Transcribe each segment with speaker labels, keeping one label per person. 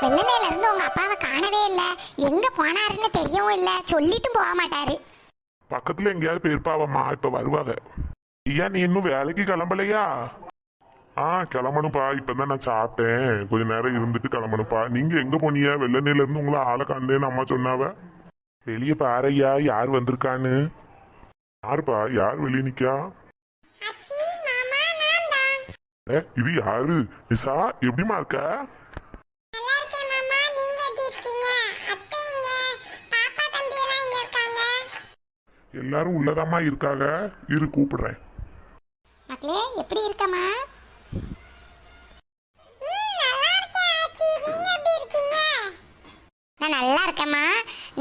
Speaker 1: வெள்ளமேல இருந்து உங்க அப்பாவை காணவே இல்ல. எங்க போனாருன்னு தெரியவும் இல்ல. சொல்லிட்டும் போக மாட்டாரு.
Speaker 2: பக்கத்துல எங்கேயாவது போயிருப்பாவம்மா. இப்ப வருவாங்க ஏன் நீ இன்னும் வேலைக்கு கிளம்பலையா? ஆ கிளம்பணும்ப்பா. இப்பதான் நான் சாப்பிட்டேன். கொஞ்ச நேரம் இருந்துட்டு கிளம்பணும்ப்பா. நீங்க எங்க போனீங்க? வெள்ளநேல இருந்து உங்களை ஆளை காண்டேன்னு அம்மா சொன்னாவ. வெளியே பாறையா யார் வந்திருக்கான்னு. யாருப்பா? யார் வெளியே நிக்கா? ஏ, இது யாரு? நிசா எப்படிமா இருக்க? எல்லாரும் உள்ளதாம்மா இருக்காங்க இரு கூப்பிடுறேன்.
Speaker 1: மக்களே எப்படி இருக்கமா நான் நல்லா இருக்கேம்மா.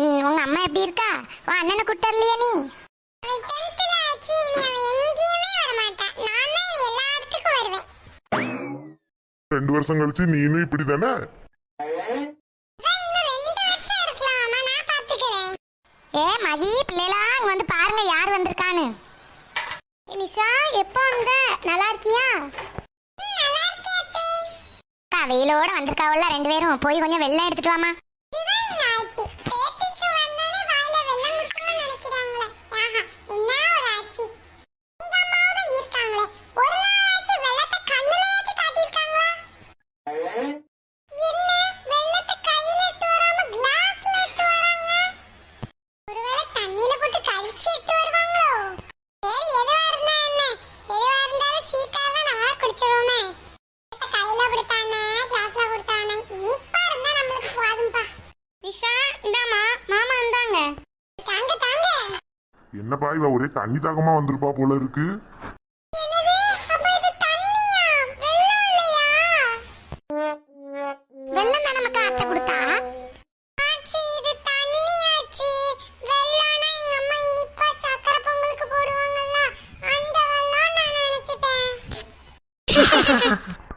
Speaker 1: உங்க அம்மா எப்படி இருக்கா? உன் அண்ணனை கூட்டர்லையா நீ?
Speaker 2: ரெண்டு வருஷம் கழிச்சு நீனும் இப்படி தானே?
Speaker 1: ஏ மகி பிள்ளைகளா நிஷா எப்போ வந்த? நல்லா இருக்கியா? வெயிலோட வந்திருக்காவல்ல ரெண்டு பேரும். போய் கொஞ்சம் வெள்ளம் எடுத்துட்டு வாமா
Speaker 2: என்னப்பா இவ ஒரே தண்ணி தாகமா வந்திருப்பா போல இருக்கு.
Speaker 1: Ha ha ha